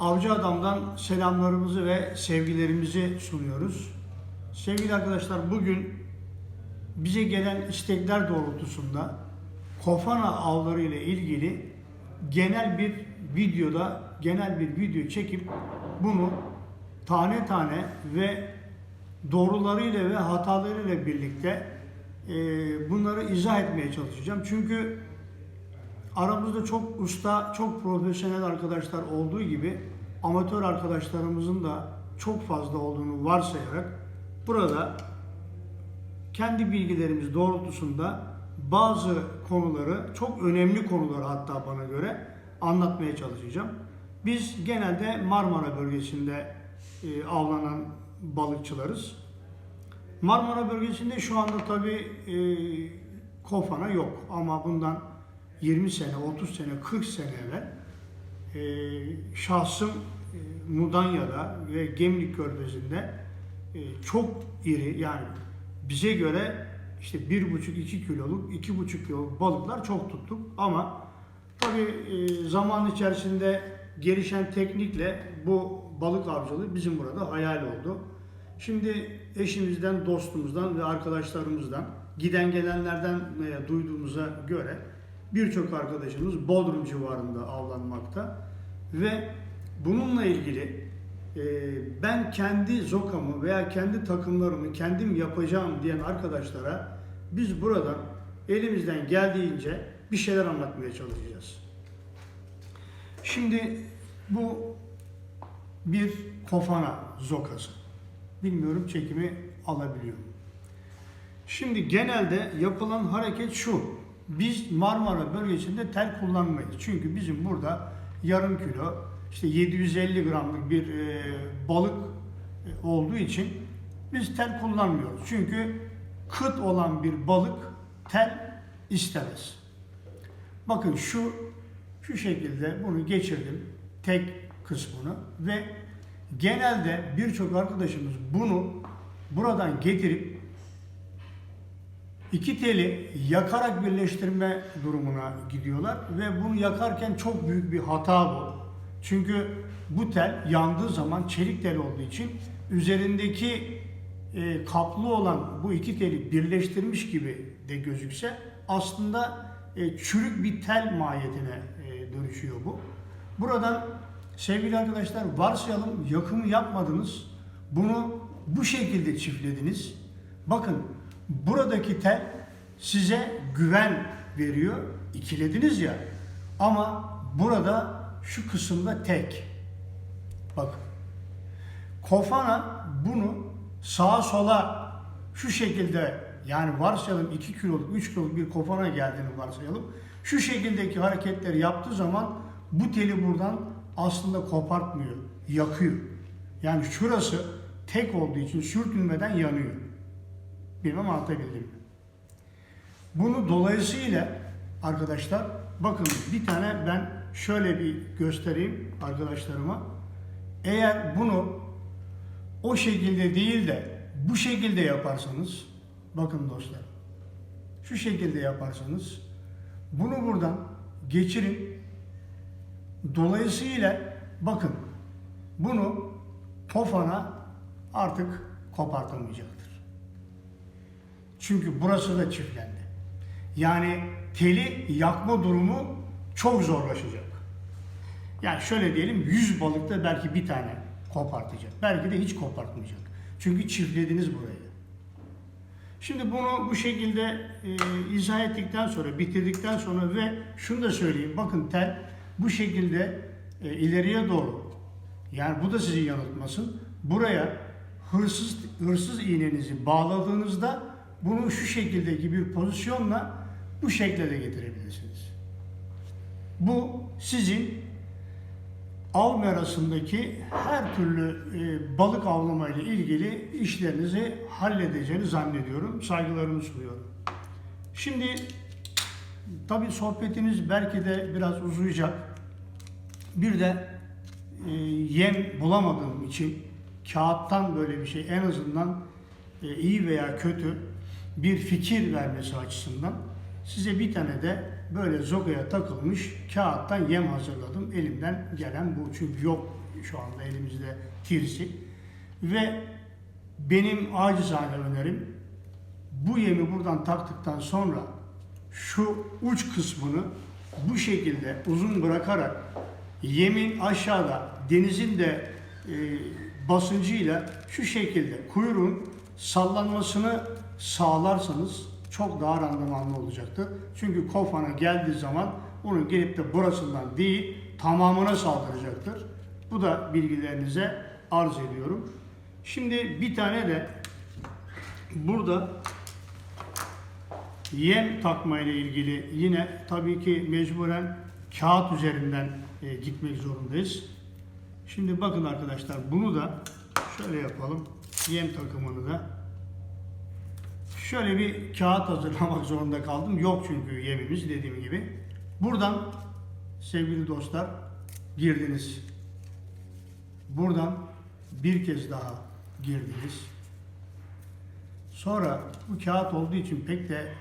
Avcı Adam'dan selamlarımızı ve sevgilerimizi sunuyoruz. Sevgili arkadaşlar bugün bize gelen istekler doğrultusunda kofana avları ile ilgili genel bir videoda genel bir video çekip bunu tane tane ve doğrularıyla ve hatalarıyla birlikte e, bunları izah etmeye çalışacağım. Çünkü aramızda çok usta, çok profesyonel arkadaşlar olduğu gibi amatör arkadaşlarımızın da çok fazla olduğunu varsayarak burada kendi bilgilerimiz doğrultusunda bazı konuları, çok önemli konuları hatta bana göre anlatmaya çalışacağım. Biz genelde Marmara bölgesinde e, avlanan balıkçılarız. Marmara bölgesinde şu anda tabii e, kofana yok ama bundan 20 sene, 30 sene, 40 sene evvel e, şahsım e, Mudanya'da ve Gemlik Körfezi'nde e, çok iri yani bize göre işte 1,5-2 kiloluk, 2,5 kiloluk balıklar çok tuttuk ama tabii e, zaman içerisinde gelişen teknikle bu balık avcılığı bizim burada hayal oldu. Şimdi eşimizden, dostumuzdan ve arkadaşlarımızdan, giden gelenlerden e, duyduğumuza göre birçok arkadaşımız Bodrum civarında avlanmakta ve bununla ilgili e, ben kendi zokamı veya kendi takımlarımı kendim yapacağım diyen arkadaşlara biz buradan elimizden geldiğince bir şeyler anlatmaya çalışacağız. Şimdi bu bir kofana zokası. Bilmiyorum çekimi alabiliyor mu? Şimdi genelde yapılan hareket şu. Biz Marmara bölgesinde tel kullanmayız. Çünkü bizim burada yarım kilo, işte 750 gramlık bir e, balık e, olduğu için biz tel kullanmıyoruz. Çünkü kıt olan bir balık tel istemez. Bakın şu şu şekilde bunu geçirdim tek kısmını ve genelde birçok arkadaşımız bunu buradan getirip iki teli yakarak birleştirme durumuna gidiyorlar ve bunu yakarken çok büyük bir hata bu. Çünkü bu tel yandığı zaman çelik tel olduğu için üzerindeki e, kaplı olan bu iki teli birleştirmiş gibi de gözükse aslında e, çürük bir tel mahiyetine e, dönüşüyor bu. Buradan sevgili arkadaşlar varsayalım yakımı yapmadınız. Bunu bu şekilde çiftlediniz. Bakın buradaki tel size güven veriyor. İkilediniz ya. Ama burada şu kısımda tek. Bakın. Kofana bunu sağa sola şu şekilde yani varsayalım 2 kiloluk 3 kiloluk bir kofana geldiğini varsayalım. Şu şekildeki hareketleri yaptığı zaman bu teli buradan aslında kopartmıyor, yakıyor. Yani şurası tek olduğu için sürtünmeden yanıyor. Bilmem anlatabildim mi? Bunu dolayısıyla arkadaşlar bakın bir tane ben şöyle bir göstereyim arkadaşlarıma. Eğer bunu o şekilde değil de bu şekilde yaparsanız bakın dostlar şu şekilde yaparsanız bunu buradan geçirin dolayısıyla bakın bunu pofana artık kopartamayacaktır. Çünkü burası da çiftlendi. Yani teli yakma durumu çok zorlaşacak. Yani şöyle diyelim 100 balıkta belki bir tane kopartacak. Belki de hiç kopartmayacak. Çünkü çiftlediniz burayı. Şimdi bunu bu şekilde e, izah ettikten sonra, bitirdikten sonra ve şunu da söyleyeyim. Bakın tel bu şekilde e, ileriye doğru. Yani bu da sizi yanıltmasın. Buraya hırsız hırsız iğnenizi bağladığınızda bunu şu şekildeki bir pozisyonla bu şekle de getirebilirsiniz. Bu sizin av merasındaki her türlü e, balık avlama ile ilgili işlerinizi halledeceğini zannediyorum. Saygılarımı sunuyorum. Şimdi tabii sohbetimiz belki de biraz uzayacak. Bir de e, yem bulamadığım için kağıttan böyle bir şey en azından e, iyi veya kötü bir fikir vermesi açısından size bir tane de böyle zogaya takılmış kağıttan yem hazırladım. Elimden gelen bu çünkü yok şu anda elimizde tirsi. Ve benim acizane önerim bu yemi buradan taktıktan sonra şu uç kısmını bu şekilde uzun bırakarak yemin aşağıda denizin de e, basıncıyla şu şekilde kuyruğun sallanmasını sağlarsanız çok daha randımanlı olacaktır. Çünkü kofana geldiği zaman onun gelip de burasından değil tamamına saldıracaktır. Bu da bilgilerinize arz ediyorum. Şimdi bir tane de burada yem takma ile ilgili yine tabii ki mecburen kağıt üzerinden e, gitmek zorundayız. Şimdi bakın arkadaşlar bunu da şöyle yapalım. Yem takımını da şöyle bir kağıt hazırlamak zorunda kaldım. Yok çünkü yemimiz dediğim gibi. Buradan sevgili dostlar girdiniz. Buradan bir kez daha girdiniz. Sonra bu kağıt olduğu için pek de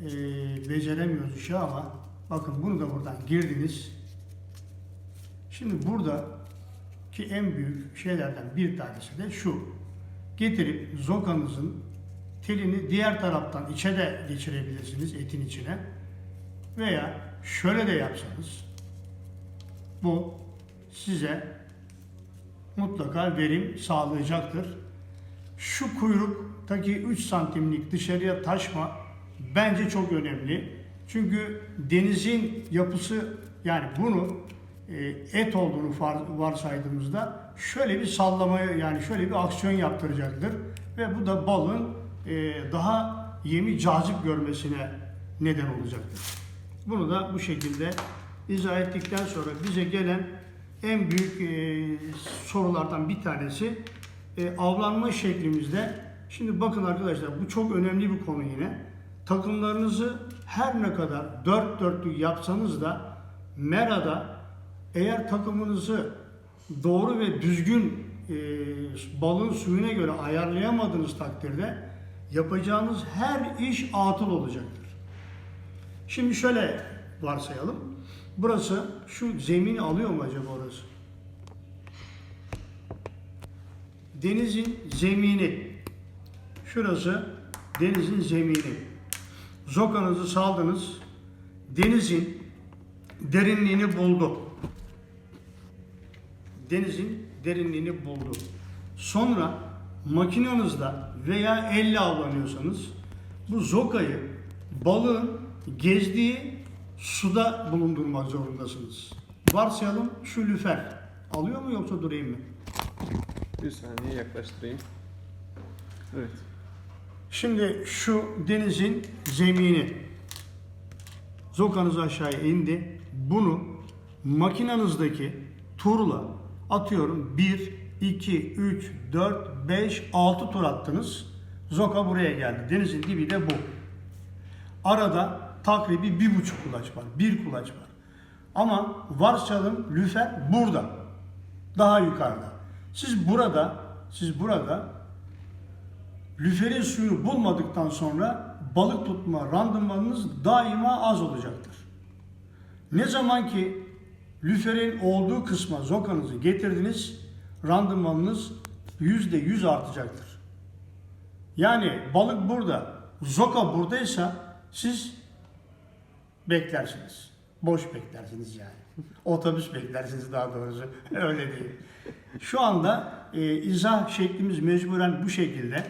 e, beceremiyoruz işi ama bakın bunu da buradan girdiniz. Şimdi burada ki en büyük şeylerden bir tanesi de şu. Getirip zokanızın telini diğer taraftan içe de geçirebilirsiniz etin içine. Veya şöyle de yapsanız bu size mutlaka verim sağlayacaktır. Şu kuyruktaki 3 santimlik dışarıya taşma bence çok önemli. Çünkü denizin yapısı yani bunu e, et olduğunu varsaydığımızda şöyle bir sallamaya yani şöyle bir aksiyon yaptıracaktır. Ve bu da balın daha yemi cazip görmesine neden olacaktır. Bunu da bu şekilde izah ettikten sonra bize gelen en büyük e, sorulardan bir tanesi e, avlanma şeklimizde. Şimdi bakın arkadaşlar bu çok önemli bir konu yine. Takımlarınızı her ne kadar dört dörtlük yapsanız da merada eğer takımınızı doğru ve düzgün e, balın suyuna göre ayarlayamadığınız takdirde yapacağınız her iş atıl olacaktır. Şimdi şöyle varsayalım. Burası şu zemini alıyor mu acaba orası? Denizin zemini. Şurası denizin zemini. Zokanızı saldınız. Denizin derinliğini buldu. Denizin derinliğini buldu. Sonra makinenizde veya elle avlanıyorsanız bu zokayı balığın gezdiği suda bulundurmak zorundasınız. Varsayalım şu lüfer. Alıyor mu yoksa durayım mı? Bir saniye yaklaştırayım. Evet. Şimdi şu denizin zemini. Zokanız aşağıya indi. Bunu makinenizdeki turla atıyorum 1, 2, 3, 4, 5, 6 tur attınız. Zoka buraya geldi. Denizin dibi de bu. Arada takribi bir buçuk kulaç var. Bir kulaç var. Ama varsayalım lüfer burada. Daha yukarıda. Siz burada, siz burada lüferin suyunu bulmadıktan sonra balık tutma randımanınız daima az olacaktır. Ne zaman ki lüferin olduğu kısma zokanızı getirdiniz, randımanınız yüzde yüz artacaktır. Yani balık burada, zoka buradaysa siz beklersiniz. Boş beklersiniz yani. Otobüs beklersiniz daha doğrusu. Öyle değil. Şu anda e, izah şeklimiz mecburen bu şekilde.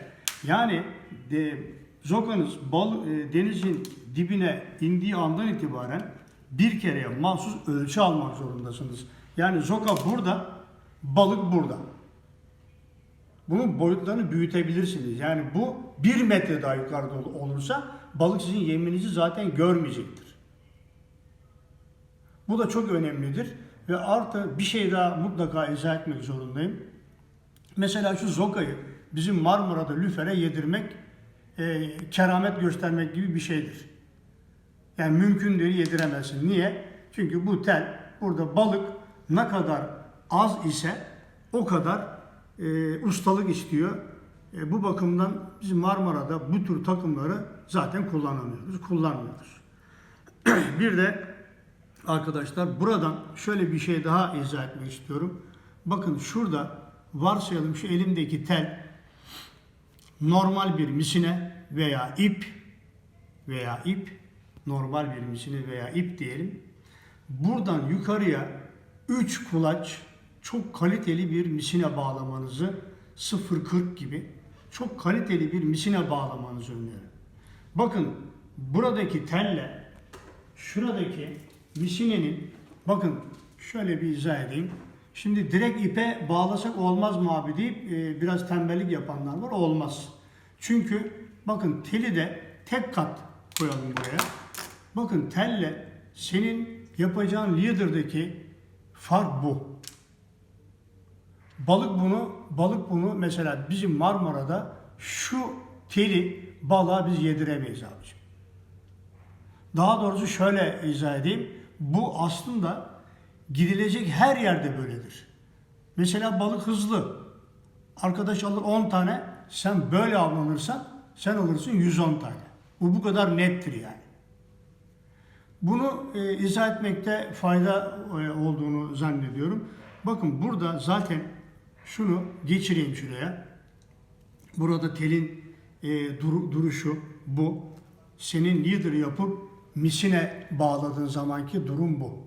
Yani de, zokanız bal, e, denizin dibine indiği andan itibaren bir kereye mahsus ölçü almak zorundasınız. Yani zoka burada, balık burada. Bunun boyutlarını büyütebilirsiniz. Yani bu bir metre daha yukarıda ol- olursa balık sizin yeminizi zaten görmeyecektir. Bu da çok önemlidir. Ve artı bir şey daha mutlaka izah etmek zorundayım. Mesela şu zokayı bizim Marmara'da lüfere yedirmek e, keramet göstermek gibi bir şeydir. Yani mümkün değil yediremezsin. Niye? Çünkü bu tel burada balık ne kadar az ise o kadar e, ustalık istiyor. E, bu bakımdan biz Marmara'da bu tür takımları zaten kullanamıyoruz, kullanmıyoruz. bir de arkadaşlar buradan şöyle bir şey daha izah etmek istiyorum. Bakın şurada varsayalım şu elimdeki tel normal bir misine veya ip veya ip normal bir misine veya ip diyelim. Buradan yukarıya 3 kulaç çok kaliteli bir misine bağlamanızı 0.40 gibi çok kaliteli bir misine bağlamanızı öneririm. Bakın buradaki telle şuradaki misinenin bakın şöyle bir izah edeyim. Şimdi direkt ipe bağlasak olmaz mı abi deyip e, biraz tembellik yapanlar var. Olmaz. Çünkü bakın teli de tek kat koyalım buraya. Bakın telle senin yapacağın leader'daki fark bu. Balık bunu, balık bunu mesela bizim Marmara'da şu teli balığa biz yediremeyiz abiciğim. Daha doğrusu şöyle izah edeyim. Bu aslında gidilecek her yerde böyledir. Mesela balık hızlı. Arkadaş alır 10 tane. Sen böyle avlanırsan sen alırsın 110 tane. Bu bu kadar nettir yani. Bunu e, izah etmekte fayda e, olduğunu zannediyorum. Bakın burada zaten şunu geçireyim şuraya. Burada telin e, duru- duruşu bu. Senin leader yapıp misine bağladığın zamanki durum bu.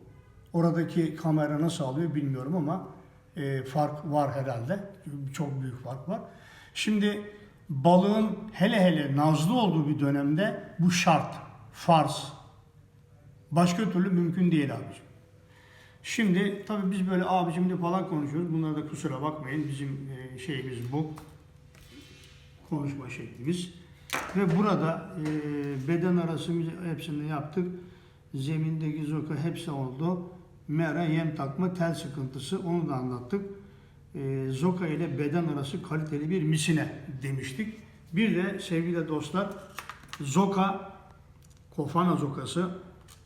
Oradaki kamera nasıl alıyor bilmiyorum ama e, fark var herhalde. Çok büyük fark var. Şimdi balığın hele hele nazlı olduğu bir dönemde bu şart. Farz. Başka türlü mümkün değil abicim. Şimdi tabii biz böyle abicimle falan konuşuyoruz. Bunlara da kusura bakmayın. Bizim e, şeyimiz bu. Konuşma şeklimiz. Ve burada e, beden arası hepsini yaptık. Zemindeki zoka hepsi oldu. Mera yem takma tel sıkıntısı onu da anlattık. E, zoka ile beden arası kaliteli bir misine demiştik. Bir de sevgili dostlar zoka kofana zokası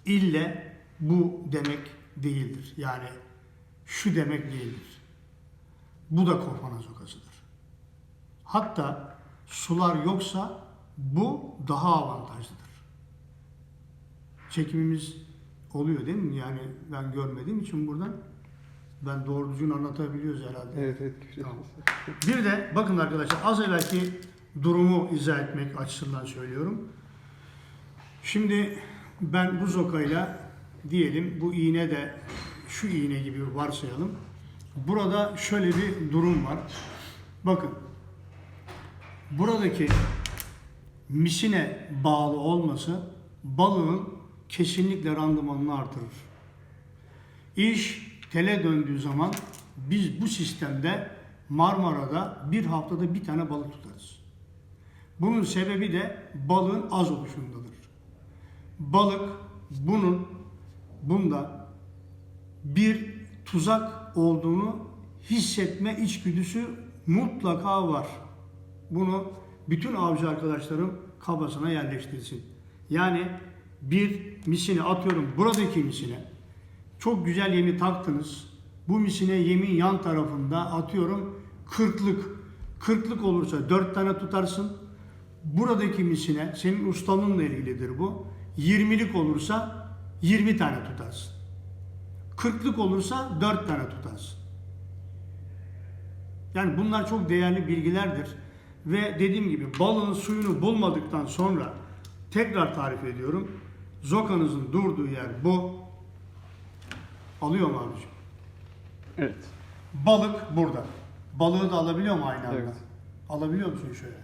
ille bu demek değildir. Yani şu demek değildir. Bu da kofana zokasıdır. Hatta sular yoksa bu daha avantajlıdır. Çekimimiz oluyor değil mi? Yani ben görmediğim için buradan ben doğru düzgün anlatabiliyoruz herhalde. Evet evet. Tamam. Bir de bakın arkadaşlar az evvelki durumu izah etmek açısından söylüyorum. Şimdi ben bu zokayla diyelim bu iğne de şu iğne gibi varsayalım. Burada şöyle bir durum var. Bakın buradaki misine bağlı olması balığın kesinlikle randımanını artırır. İş tele döndüğü zaman biz bu sistemde Marmara'da bir haftada bir tane balık tutarız. Bunun sebebi de balığın az oluşundadır. Balık bunun bunda bir tuzak olduğunu hissetme içgüdüsü mutlaka var. Bunu bütün avcı arkadaşlarım kafasına yerleştirsin. Yani bir misine atıyorum buradaki misine çok güzel yemi taktınız. Bu misine yemin yan tarafında atıyorum kırklık. Kırklık olursa dört tane tutarsın. Buradaki misine senin ustalığınla ilgilidir bu. 20'lik olursa 20 tane tutarsın. 40'lık olursa 4 tane tutarsın. Yani bunlar çok değerli bilgilerdir. Ve dediğim gibi balığın suyunu bulmadıktan sonra tekrar tarif ediyorum. Zokanızın durduğu yer bu. Alıyor mu abiciğim? Evet. Balık burada. Balığı da alabiliyor mu aynı anda? Evet. Alabiliyor musun şöyle?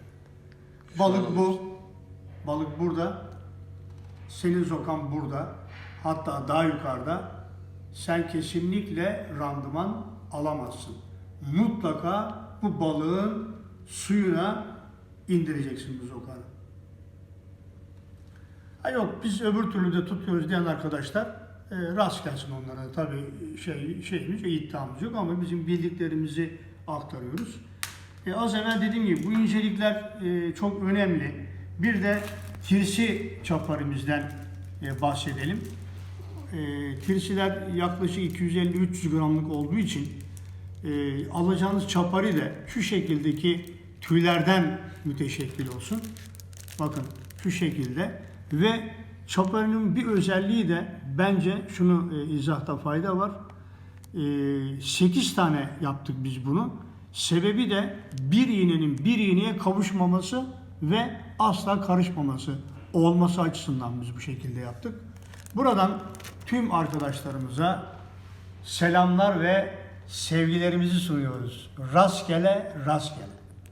Balık bu. Balık burada. Senin zokan burada. Hatta daha yukarıda. Sen kesinlikle randıman alamazsın. Mutlaka bu balığın suyuna indireceksin bu zokanı. Ha yok biz öbür türlü de tutuyoruz diyen arkadaşlar e, rast gelsin onlara. Tabii şey şeyimiz, iddiamız yok ama bizim bildiklerimizi aktarıyoruz. E, az evvel dediğim gibi bu incelikler e, çok önemli. Bir de tirsi çaparimizden e, bahsedelim. E, tirsiler yaklaşık 250-300 gramlık olduğu için e, alacağınız çapari de şu şekildeki tüylerden müteşekkil olsun. Bakın şu şekilde ve çaparinin bir özelliği de bence şunu e, izahta fayda var. 8 tane yaptık biz bunu. Sebebi de bir iğnenin bir iğneye kavuşmaması ve asla karışmaması olması açısından biz bu şekilde yaptık. Buradan tüm arkadaşlarımıza selamlar ve sevgilerimizi sunuyoruz. Rastgele rastgele.